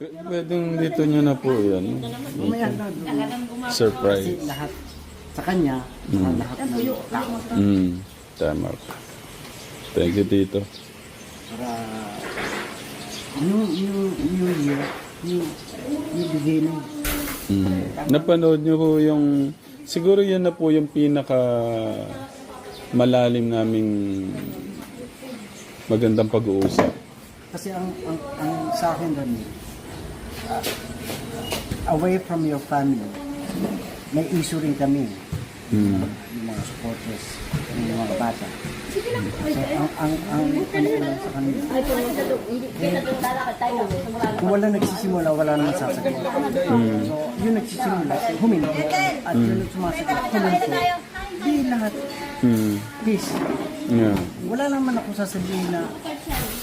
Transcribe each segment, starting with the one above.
Pwedeng dito nyo na po yan. Surprise. lahat sa kanya, saka lahat ng tao. Mm, tama po. Thank you, Tito. Para new, new, new year, new, new beginning. Mm. Napanood nyo po yung... Siguro yan na po yung pinaka malalim naming magandang pag-uusap. Kasi ang, ang, ang sa akin uh, away from your family, may issue rin kami. Mm. Yung mga supporters, yung mga bata. So, ang, ang, ang, ko lang sa kanila, kung wala nagsisimula, wala naman sasagot. So, yung nagsisimula, huminto. At yung sumasagot, huminto. Di lahat, Mm. please. Yeah. Wala naman ako sasabihin na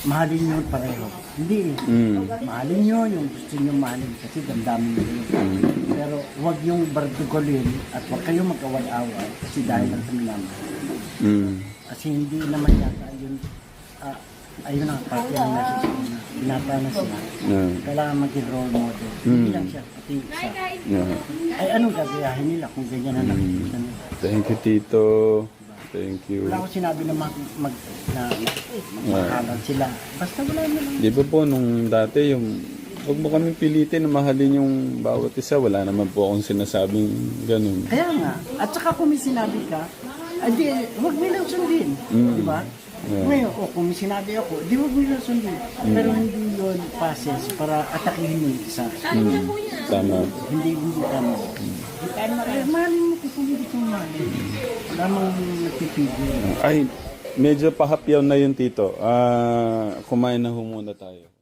mahalin nyo pareho. Hindi eh. Mm. Mahalin nyo yung gusto nyo mahalin kasi damdamin nyo yun. Pero huwag yung bardugolin at huwag kayong magkaway-away kasi dahil lang kami naman. Mm. Kasi hindi naman yata yun, ah, ayun ang parte ng message ko na binata na sila. Yeah. Kailangan maging role model. Hindi lang siya, siya. Yeah. Ay anong gagayahin nila kung ganyan na nakikita nila? Thank you, Tito. Thank you. Wala ko sinabi na mag, mag na, magmakalan sila. Basta wala na lang. Di ba po nung dati yung Huwag mo kami pilitin na mahalin yung bawat isa. Wala naman po akong sinasabing ganun. Kaya nga. At saka kung may sinabi ka, adi, huwag mo lang sundin. Mm. Di ba? Yeah. Ngayon, o kung may sinabi ako, di huwag mo lang sundin. Pero hindi yun process para atakihin yung isa. Mm. Tama. Hindi, hindi tama. Eh, mahalin mo kung hindi ko mahalin. Wala mang nagpipigil. Ay, medyo pahapyaw na yun, Tito. Ah, kumain na ho muna tayo.